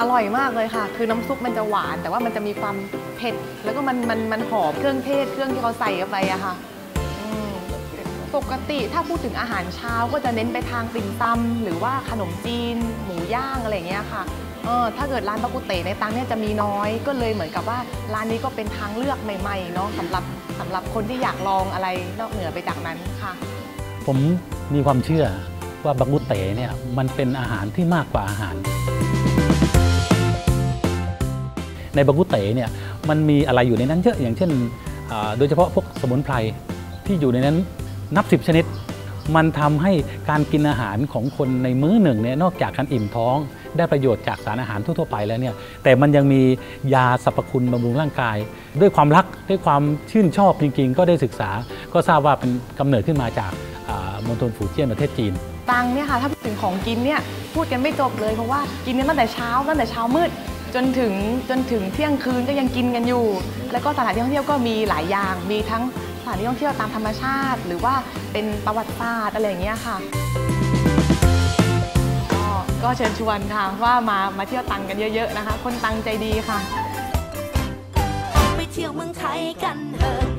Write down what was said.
อร่อยมากเลยค่ะ คือน้ำซุปมันจะหวาน แต่ว่ามันจะมีความเผ็ด แล้วก็มันมันมันหอมเครื่องเทศเครื่องที่เขาใส่เข้าไปอะค่ะปกติถ้าพูดถึงอาหารเช้าก็จะเน้นไปทางติ่มซำหรือว่าขนมจีน หมูย่างอะไรเงี้ยค่ะเออถ้าเกิดร้านปากุเตในตังเนี่ยจะมีน้อยก็เลยเหมือนกับว่าร้านนี้ก็เป็นทางเลือกใหม่ๆเนาะสำหรับสำหรับคนที่อยากลองอะไรนอกเหนือไปจากนั้นค่ะ ผมมีความเชื่อว่าบักกุเตเนี่ยมันเป็นอาหารที่มากกว่าอาหาร ในบักกุเตเนี่ยมันมีอะไรอยู่ในนั้นเยอะอย่างเช่น โดยเฉพาะพวกสมุนไพรที่อยู่ในนั้นนับสิบชนิด มันทำให้การกินอาหารของคนในมื้อหนึ่งเนี่ยนอกจากการอิ่มท้อง ได้ประโยชน์จากสารอาหารทั่วๆไปแล้วเนี่ยแต่มันยังมียาสรรพคุณบำรุงร่างกาย ด้วยความรักด้วยความชื่นชอบจริง ๆ ก็ได้ศึกษาก็ทราบว่าเป็นกำเนิดขึ้นมาจากมณฑลฝูเจี้ยนประเทศจีนตังเนี่ยค่ะถ้าพูดถึงของกินเนี่ยพูดกันไม่จบเลยเพราะว่ากินกันตั้งแต่เช้าตั้งแต่เช้ามืด จนถึงจนถึงเที่ยงคืนก็ยังกินกันอยู่ แล้วก็สถานที่ท่องเที่ยวก็มีหลายอย่าง มีทั้งสถานที่ท่องเที่ยวตามธรรมชาติ หรือว่าเป็นประวัติศาสตร์อะไรอย่างเงี้ยค่ะก็ก็เชิญชวนค่ะว่ามามาเที่ยวตังกันเยอะ ๆนะคะ คนตังใจดีค่ะ ไปเที่ยวเมืองไทยกันเหอะ